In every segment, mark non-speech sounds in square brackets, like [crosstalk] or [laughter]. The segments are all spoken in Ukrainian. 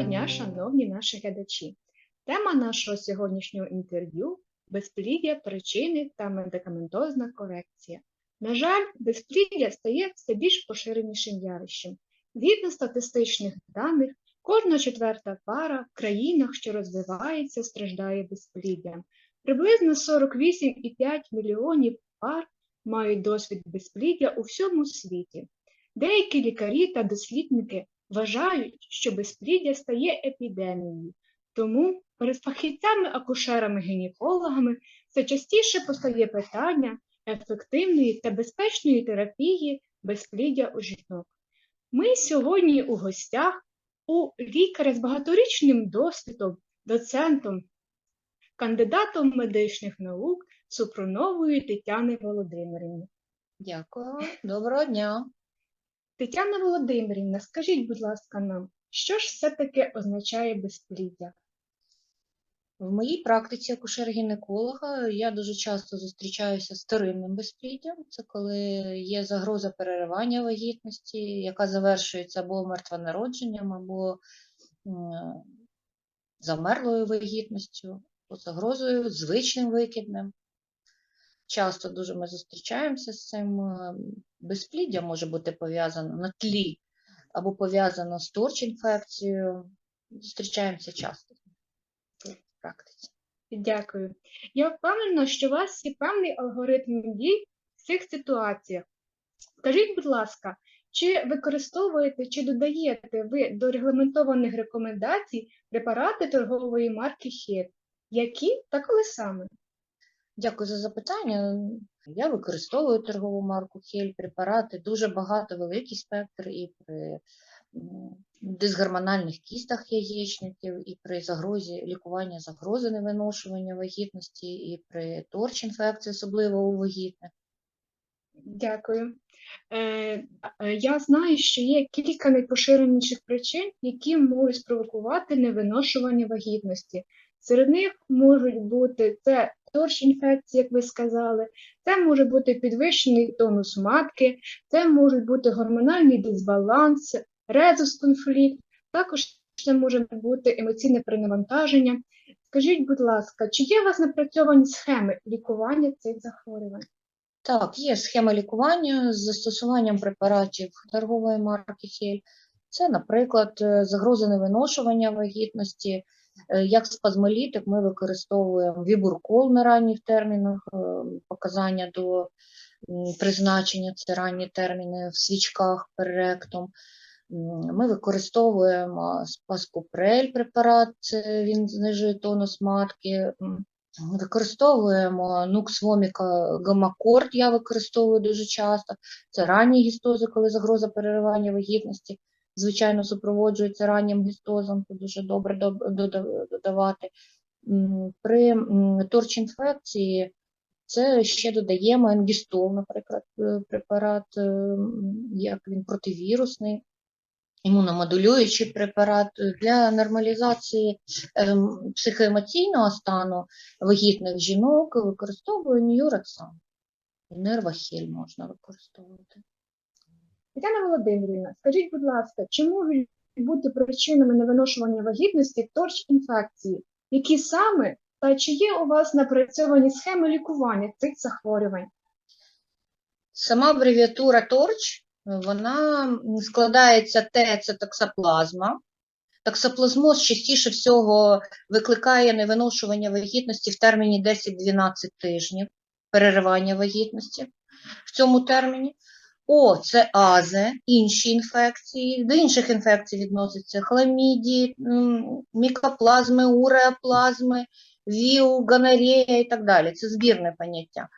Доброго дня, шановні наші глядачі. Тема нашого сьогоднішнього інтерв'ю безпліддя, причини та медикаментозна корекція. На жаль, безпліддя стає все більш поширенішим явищем. Згідно статистичних даних, кожна четверта пара в країнах, що розвиваються, страждає безпліддям. Приблизно 48,5 мільйонів пар мають досвід безпліддя у всьому світі. Деякі лікарі та дослідники вважають, що безпліддя стає епідемією, тому перед фахівцями, акушерами, гінекологами все частіше постає питання ефективної та безпечної терапії безпліддя у жінок. Ми сьогодні у гостях у лікаря з багаторічним досвідом, доцентом, кандидатом медичних наук Супрунової Тетяни Володимирівни. Дякую, доброго дня. Тетяна Володимирівна, скажіть, будь ласка, нам, що ж все-таки означає безпліддя? В моїй практиці акушер-гінеколога я дуже часто зустрічаюся з вторинним безпліддям. Це коли є загроза переривання вагітності, яка завершується або мертвонародженням, або замерлою вагітністю, або загрозою звичним викидним. Часто дуже ми зустрічаємося з цим. е, Безпліддя може бути пов'язано на тлі або пов'язано з торч-інфекцією. Зустрічаємося часто в практиці. Дякую. Я впевнена, що у вас є певний алгоритм дій в цих ситуаціях. Скажіть, будь ласка, чи використовуєте, чи додаєте ви до регламентованих рекомендацій препарати торгової марки ХЕД? Які та коли саме? Дякую за запитання. Я використовую торгову марку Хель, препарати, дуже багато, великий спектр і при дисгормональних кістах яєчників, і при загрозі лікування загрози невиношування вагітності, і при торч-інфекції, особливо у вагітних. Дякую. Е, я знаю, що є кілька найпоширеніших причин, які можуть спровокувати невиношування вагітності. Серед них можуть бути це торч-інфекції, як ви сказали, це може бути підвищений тонус матки, це можуть бути гормональний дисбаланс, резус-конфлікт, також це може бути емоційне перенавантаження. Скажіть, будь ласка, чи є у вас напрацьовані схеми лікування цих захворювань? Так, є схема лікування з застосуванням препаратів торгової марки Хель. Це, наприклад, е, загроза невиношування вагітності. Е, Як спазмолітик ми використовуємо вібуркол на ранніх термінах, е, показання до призначення, це ранні терміни в свічках переректом. Ми використовуємо спаскупрель препарат, він знижує тонус матки. Використовуємо нукс воміка гамакорд, я використовую дуже часто. Це ранні гістози, коли загроза переривання вагітності, звичайно, супроводжується раннім гістозом, це дуже добре додавати. При торч-інфекції це ще додаємо енгістол, наприклад, е, препарат, е, як він противірусний, імуномодулюючий препарат е, для нормалізації ем, психоемоційного стану вагітних жінок використовую ньюрексан. Нервахель можна використовувати. Тетяна Володимирівна, скажіть, будь ласка, чи можуть бути причинами невиношування вагітності торч-інфекції? Які саме та чи є у вас напрацьовані схеми лікування цих захворювань? Сама абревіатура торч, вона складається Т, це токсоплазма. Токсоплазмоз частіше всього викликає невиношування вагітності в терміні 10-12 тижнів, переривання вагітності в цьому терміні. О, це азе, інші інфекції. До інших інфекцій відносяться хламідії, мікоплазми, уреоплазми, ВІУ, гонорея і так далі. Це збірне поняття.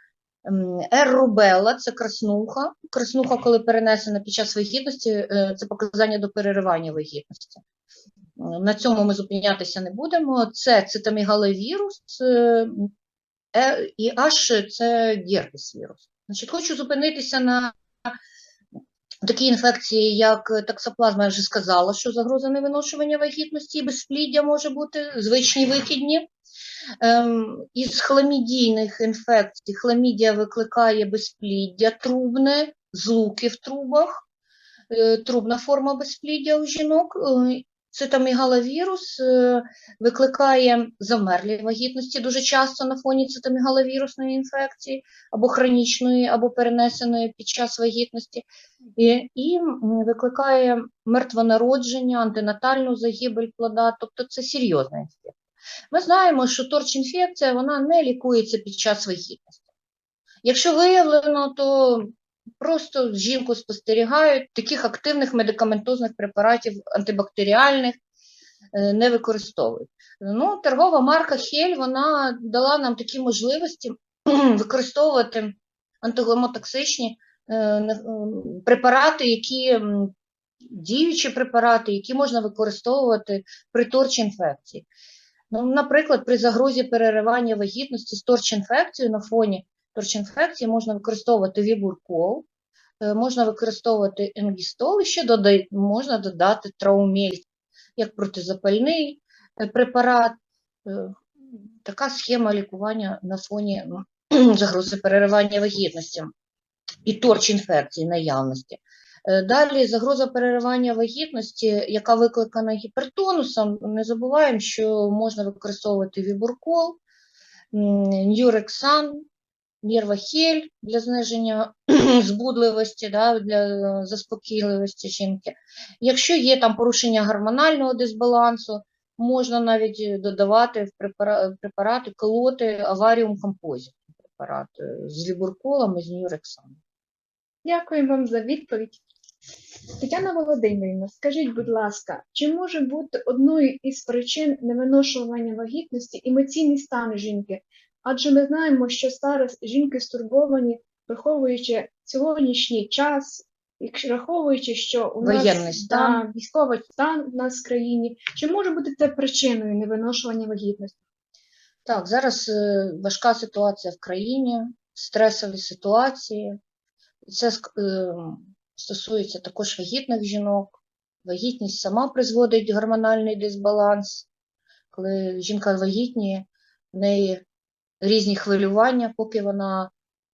М, Ер-рубелла – це краснуха. Краснуха, коли перенесена під час вагітності, е, це показання до переривання вагітності. На цьому ми зупинятися не будемо. Це цитомегаловірус, е, і H – це герпес-вірус. Значить, хочу зупинитися на такі інфекції, як таксоплазма, я вже сказала, що загроза невиношування вагітності і безпліддя може бути, звичні вихідні. Ем, із хламідійних інфекцій хламідія викликає безпліддя трубне, злуки в трубах, е, трубна форма безпліддя у жінок. е, Цитомегаловірус е, викликає замерлі вагітності дуже часто на фоні цитомегаловірусної інфекції або хронічної, або перенесеної під час вагітності, і, і викликає мертвонародження, антинатальну загибель плода, тобто це серйозна інфекція. Ми знаємо, що торч-інфекція вона не лікується під час вагітності. Якщо виявлено, то просто жінку спостерігають, таких активних медикаментозних препаратів антибактеріальних е, не використовують. Ну, торгова марка Хель вона дала нам такі можливості [clears throat] використовувати антигемотоксичні е, препарати, які діючі препарати, які можна використовувати при торч-інфекції. Ну, наприклад, при загрозі переривання вагітності з торч-інфекцією на фоні торч-інфекції можна використовувати вібуркол, е, можна використовувати енгістол, і ще додай, можна додати траумель як протизапальний е, препарат. Е, Така схема лікування на фоні [clears throat] загрози переривання вагітності і торч-інфекції наявності. Далі загроза переривання вагітності, яка викликана гіпертонусом. Не забуваємо, що можна використовувати вібуркол, нюрексан, нервахель для зниження [clears throat] збудливості, да, для е, заспокійливості жінки. Якщо є там порушення гормонального дисбалансу, можна навіть додавати в препара- препарати, колоти аваріум композит препарат е, з вібурколом і з нюрексаном. Дякую вам за відповідь. Тетяна Володимирівна, скажіть, будь ласка, чи може бути одною із причин невиношування вагітності емоційний стан жінки? Адже ми знаємо, що зараз жінки стурбовані, враховуючи сьогоднішній час, і враховуючи, що у Воєнний нас стан. да, військовий стан у нас в країні, чи може бути це причиною невиношування вагітності? Так, зараз е, важка ситуація в країні, стресові ситуації. Це е, стосується також вагітних жінок. Вагітність сама призводить гормональний дисбаланс. Коли жінка вагітніє, в неї різні хвилювання, поки вона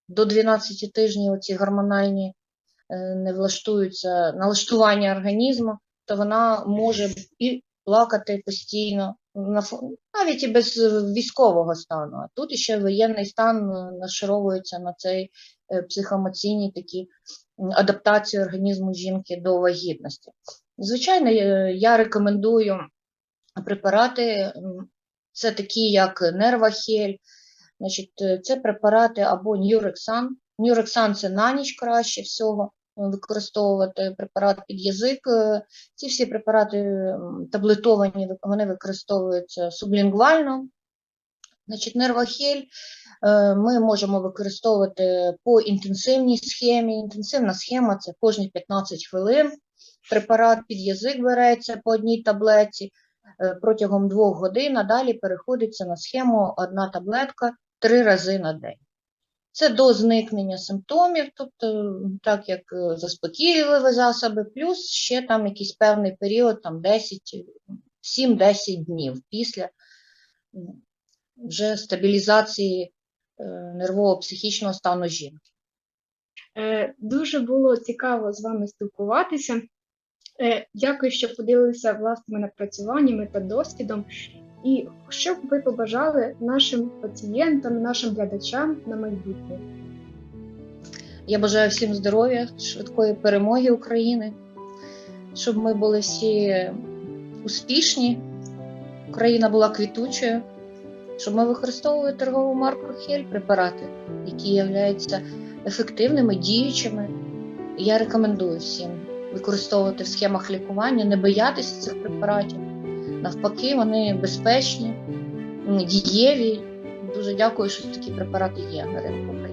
до 12 тижнів оці гормональні е, не влаштуються налаштування організму, то вона може і плакати постійно, навіть і без військового стану. А тут ще воєнний стан е, нашаровується на цей е, психоемоційні такі адаптації організму жінки до вагітності. Звичайно, я рекомендую препарати, це такі, як нервахель, Значить, е, це препарати або нюрексан. Нюрексан це на ніч краще всього е, використовувати препарат під язик. Е, Ці всі препарати таблетовані, вони використовуються сублінгвально. Значить, нервахель е, ми можемо використовувати по інтенсивній схемі. Інтенсивна схема це кожні 15 хвилин. Препарат під язик береться по одній таблетці е, протягом двох годин, а далі переходиться на схему одна таблетка три рази на день. Це до зникнення симптомів, тобто так як е, заспокійливі засоби, плюс ще там якийсь певний період, там 10, 7-10 днів після вже стабілізації е, нервово-психічного стану жінки. Е, Дуже було цікаво з вами спілкуватися. Дякую, що поділилися власними напрацюваннями та досвідом. І що б ви побажали нашим пацієнтам, нашим глядачам на майбутнє? Я бажаю всім здоров'я, швидкої перемоги України, щоб ми були всі успішні, Україна була квітучою, щоб ми використовували торгову марку Хель препарати, які являються ефективними, діючими. Я рекомендую всім використовувати в схемах лікування, не боятися цих препаратів. Навпаки, вони безпечні, дієві. Дуже дякую, що такі препарати є на ринку.